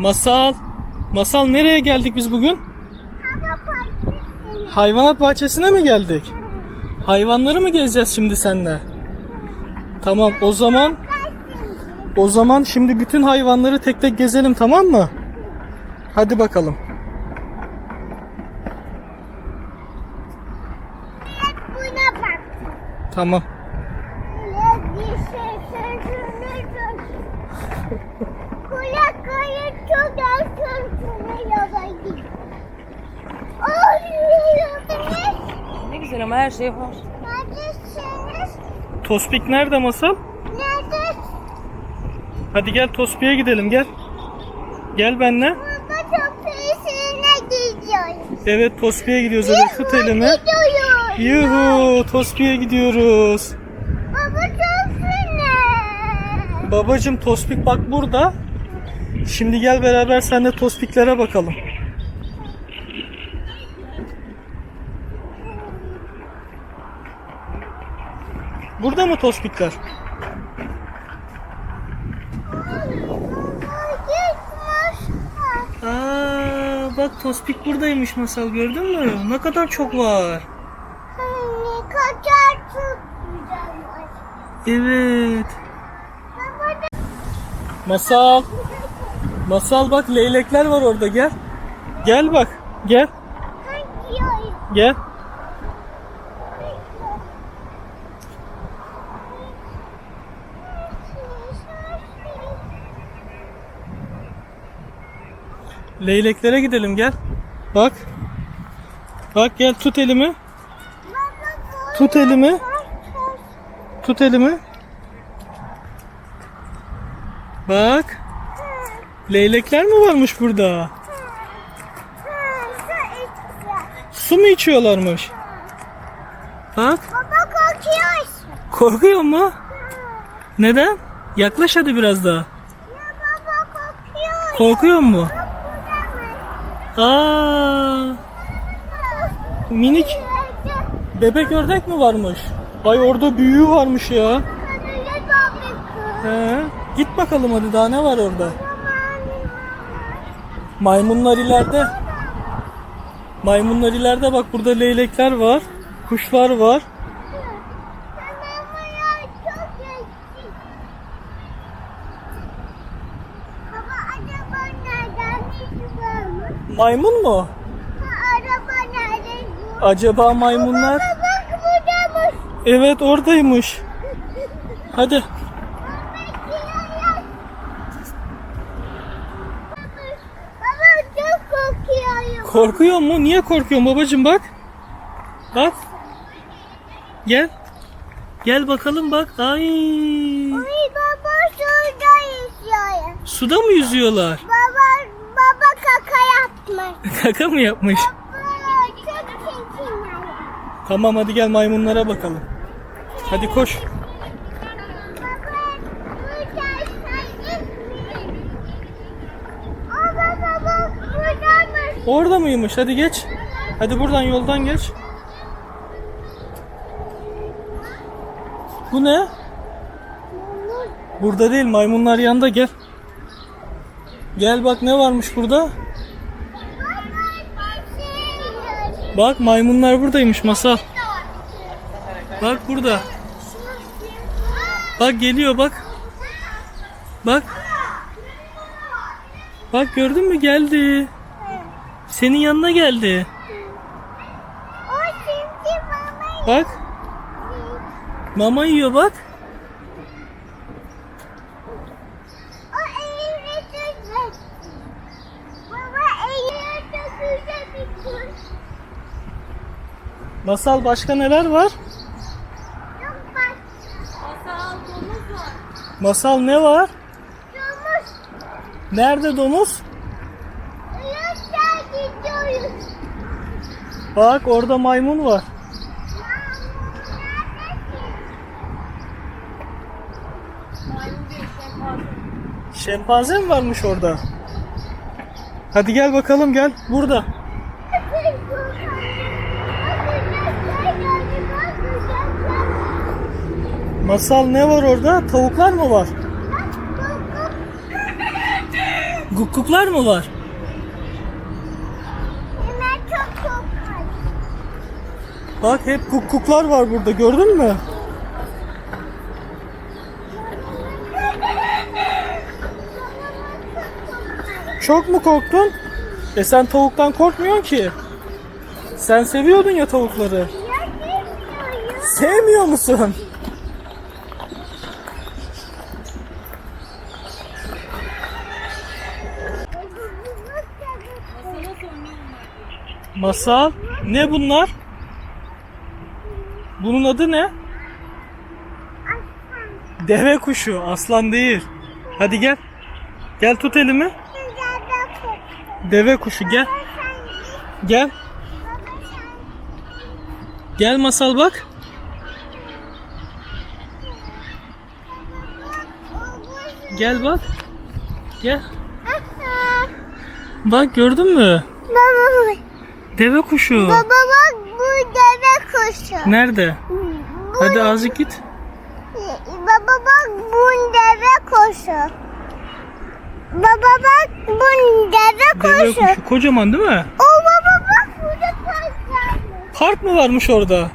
Masal. Masal nereye geldik biz bugün? Hayvanat bahçesine mi geldik? Hayvanları mı gezeceğiz şimdi seninle? Tamam o zaman o zaman şimdi bütün hayvanları tek tek gezelim tamam mı? Hadi bakalım. Tamam. Ne güzel ama her şey var. Neredesiniz? Tospik nerede Masal? Nerede? Hadi gel Tospik'e gidelim gel. Gel benimle. Baba peşine gidiyoruz. Evet Tospik'e gidiyoruz hadi tut elimi. Gidiyoruz. Yuhu Tospik'e gidiyoruz. Baba çok fena. Babacım Tospik bak burada. Şimdi gel beraber sen de Tospiklere bakalım. Burada mı Tospikler? Aa, bak Tospik buradaymış Masal gördün mü? Ne kadar çok var. Ne kadar çok var. Evet. Masal. Masal bak leylekler var orada gel. Gel bak. Gel. Gel. Leyleklere gidelim gel. Bak. Bak gel tut elimi. Tut elimi. Tut elimi. Bak. Leylekler mi varmış burada? Su mu içiyorlarmış? Bak. Baba korkuyorsun. Korkuyor mu? Neden? Yaklaş hadi biraz daha. Ya baba korkuyor. Korkuyor mu? Aa, minik bebek ördek mi varmış? Ay orada büyüğü varmış ya. He. Git bakalım hadi daha ne var orada? Maymunlar ileride. Maymunlar ileride bak burada leylekler var. Kuşlar var. Baba araba nereden çıkıyormuş? Maymun mu? Araba nereden bu? Acaba maymunlar? Baba bak buradaymış. Evet oradaymış. Hadi. Baba çok korkuyorum. Korkuyor mu? Niye korkuyorsun babacığım bak. Bak. Gel. Gel bakalım bak. Ay. Ay baba şurada yaşıyor. Suda mı yüzüyorlar? Baba baba kaka yapmış. Kaka mı yapmış? Tamam hadi gel maymunlara bakalım. Hadi koş. Orada mıymış? Hadi geç. Hadi buradan yoldan geç. Bu ne? Burada değil maymunlar yanında gel. Gel bak ne varmış burada? Bak maymunlar buradaymış masal. Bak burada. Bak geliyor bak. Bak. Bak gördün mü geldi. Senin yanına geldi. Bak. Mama yiyor bak. O elini tutacak. Baba elini tutacak bir kuş. Masal başka neler var? Yok bak. Masal ne var? Domuz. Nerede domuz? Yoksa gidiyoruz. Bak orada maymun var. Şempanze mi varmış orada? Hadi gel bakalım gel. Burada. Masal ne var orada? Tavuklar mı var? Gukkuklar mı var? Bak hep gukkuklar var burada gördün mü? Çok mu korktun? E sen tavuktan korkmuyorsun ki. Sen seviyordun ya tavukları. Sevmiyor musun? Masal. Ne bunlar? Bunun adı ne? Deve kuşu. Aslan değil. Hadi gel. Gel tut elimi. Deve kuşu gel. Gel. Gel masal bak. Gel bak. Gel. Bak gördün mü? Baba, Deve kuşu. baba bak bu deve kuşu. Nerede? Bu, Hadi azıcık git. Baba bak bu deve kuşu. Baba bak bu deve Deve kuşu. kuşu kocaman değil mi? O baba bak burada taş varmış. Park mı varmış orada?